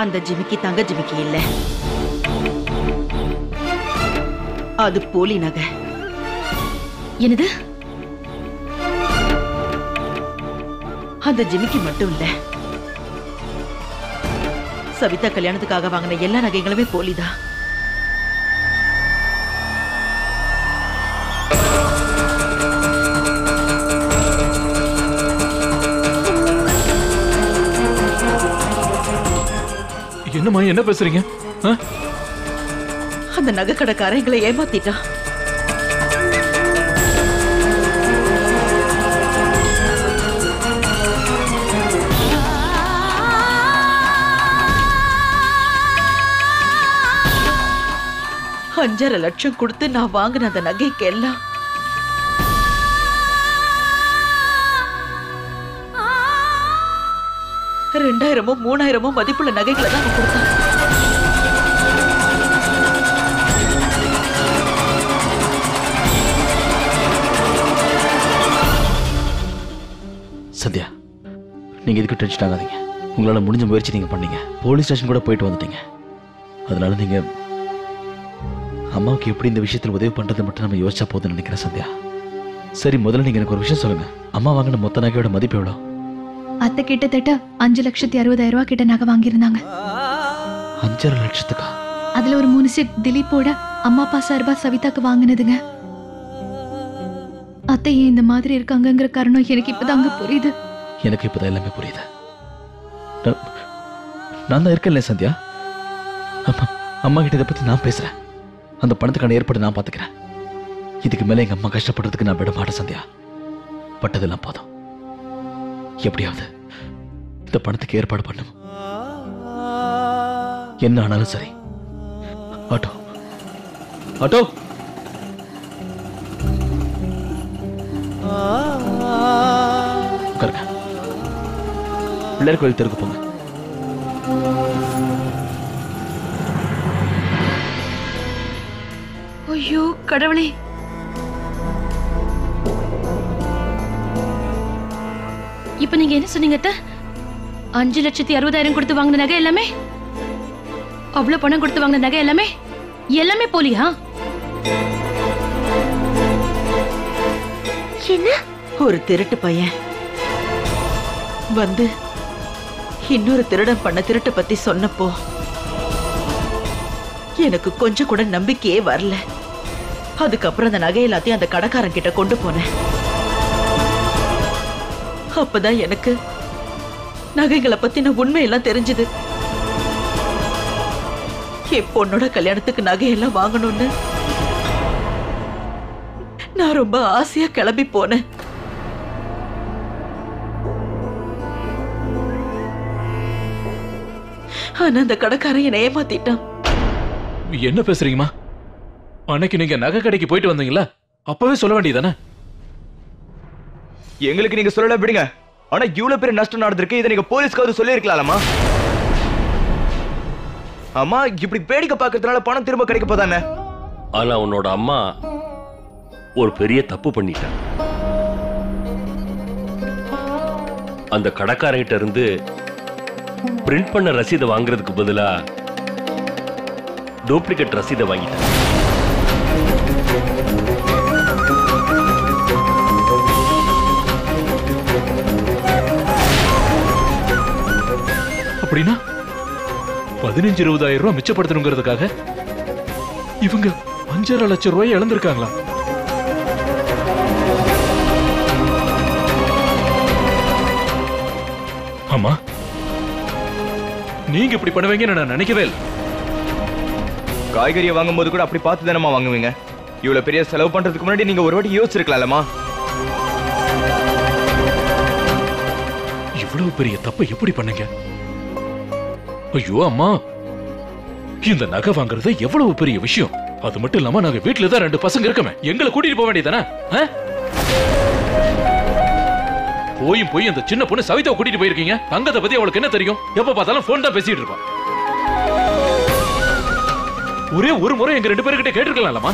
அந்த ஜிமிக்கி தங்க ஜிமிக்கி இல்ல. அது போலி நகை. என்னது? அந்த ஜிமிக்கி மட்டும் இல்ல. சவிதா கல்யாணத்துக்காக வாங்கின எல்லா நகைகளுமே போலிதான். என்னம்மா என்ன பேசுறீங்க ஆ? அந்த நகை கடைக்காரன் எங்களை ஏமாத்திட்டான் அஞ்சரை லட்சம் கொடுத்து நான் வாங்கின அந்த நகைக்கு எல்லாம் ரெண்டாயிரமோ மூணாயிரமோ மதிப்புள்ள நகைகளை தான் கொடுத்தான். சத்யா நீங்கள் எதுக்கு டென்ஷன் ஆகாதீங்க. உங்களால் முடிஞ்ச முயற்சி நீங்கள் பண்ணீங்க. போலீஸ் ஸ்டேஷன் கூட போயிட்டு வந்துட்டீங்க. அதனால நீங்கள் அம்மாவுக்கு எப்படி இந்த விஷயத்தில் உதவி பண்ணுறது மட்டும் நம்ம யோசிச்சா போதும்னு நினைக்கிறேன் சத்யா சரி முதல்ல நீங்கள் எனக்கு ஒரு விஷயம் சொல்லுங்கள் அம்மா வாங்கின மொத்த நகையோட மதிப்பு எவ்வளோ? அத்தை கிட்டத்தட்ட அஞ்சு லட்சத்தி அறுபதாயிரம் ரூபாய் கிட்ட நகை வாங்கியிருந்தாங்க. அஞ்சரை லட்சத்துக்கா? அதுல ஒரு மூணு செட் திலீப்போட அம்மா அப்பா சார்பா சவிதாக்கு வாங்கினதுங்க. அத்தை ஏன் இந்த மாதிரி இருக்காங்கங்கிற காரணம் எனக்கு இப்பதாங்க புரியுது. எனக்கு இப்போதான் எல்லாமே புரியுது. நான்- தான் இருக்கேன்ல சந்தியா? அம்மா அம்மா கிட்ட இதை பத்தி நான் பேசுறேன். அந்த பணத்துக்கான ஏற்பாடு நான் பாத்துக்கிறேன். இதுக்கு மேல எங்க அம்மா கஷ்டப்படுறதுக்கு நான் விட மாட்டேன் சந்தியா. பட்டதெல்லாம் போதும். எப்படியாவது இந்த பணத்துக்கு ஏற்பாடு பண்ணும் என்ன ஆனாலும் சரி. ஆட்டோ. ஆட்டோ. உட்காருங்க. பிள்ளையர் கோயில் தெருக்கு போங்க. ஐயோ கடவுளே. இப்ப நீங்க என்ன சொன்னீங்க? அஞ்சு லட்சத்தி அறுபதாயிரம் கொடுத்து வாங்கின நகை எல்லாமே? அவ்வளவு பணம் கொடுத்து வாங்கின நகை எல்லாமே? எல்லாமே போலியா? என்ன? ஒரு திருட்டு பையன். வந்து இன்னொரு திருடன் பண்ண திருட்டை பத்தி சொன்னப்போ எனக்கு கொஞ்சம் கூட நம்பிக்கையே வரல. அதுக்கப்புறம் அந்த நகை எல்லாத்தையும் அந்த கடைக்காரன் கிட்ட கொண்டு போனேன். அப்பதான் எனக்கு நகைகளை பத்தின உண்மையெல்லாம் தெரிஞ்சது. என் பொண்ணோட கல்யாணத்துக்கு நகையெல்லாம் வாங்கணும்னு நான் ரொம்ப ஆசையா கிளம்பி போனேன். ஆனா அந்த கடைக்காரன் என்னை ஏமாத்திட்டான். என்ன பேசுறீங்கம்மா? அன்னைக்கு நீங்க நகை கடைக்கு போயிட்டு வந்தீங்களா? அப்பவே சொல்ல வேண்டியதானே எங்களுக்கு நீங்க சொல்லல விடுங்க. ஆனா இவ்வளவு பெரிய நஷ்டம் நடந்திருக்கு. இதை நீங்க போலீஸ்க்காவது சொல்லியிருக்கலாமா? அம்மா இப்படி பேடிக்கை பார்க்கறதுனால பணம் திரும்ப கிடைக்க போதானே? ஆனா உன்னோட அம்மா ஒரு பெரிய தப்பு பண்ணிட்டான் அந்த கடைக்காரங்கிட்ட இருந்து பிரிண்ட் பண்ண ரசீதை வாங்குறதுக்கு பதிலா டூப்ளிகேட் ரசீதை வாங்கிட்டா. பதினஞ்சு இருபதாயிரம் ரூபாய் மிச்சப்படுத்தணுங்கிறதுக்காக இவங்க அஞ்சரை லட்சம் ரூபாய் இழந்திருக்காங்களா? ஆமா நீங்க இப்படி பண்ணுவீங்கன்னு நான் நினைக்கவே இல்லை. காய்கறியை வாங்கும்போது கூட அப்படி பார்த்து தானம்மா வாங்குவீங்க? இவ்வளவு பெரிய செலவு பண்றதுக்கு முன்னாடி நீங்க ஒரு வாட்டி யோசிச்சிருக்கலாம்லமா இவ்வளவு பெரிய தப்பை எப்படி பண்ணீங்க? ஐயோ அம்மா. இந்த நகை வாங்குறது எவ்வளவு பெரிய விஷயம். அது மட்டும் இல்லாம நாங்க வீட்டுல தான் ரெண்டு பசங்க இருக்கமே. எங்களை கூட்டிட்டு போக வேண்டியதானே போயும் போய் அந்த சின்ன பொண்ணு சவிதாவை கூட்டிட்டு போயிருக்கீங்க. தங்கத்தை பத்தி அவளுக்கு என்ன தெரியும்? எப்ப பார்த்தாலும் போன் தான் பேசிட்டு இருப்பான் ஒரே ஒரு முறை எங்க ரெண்டு பேர்கிட்ட கேட்டிருக்கலாம்லமா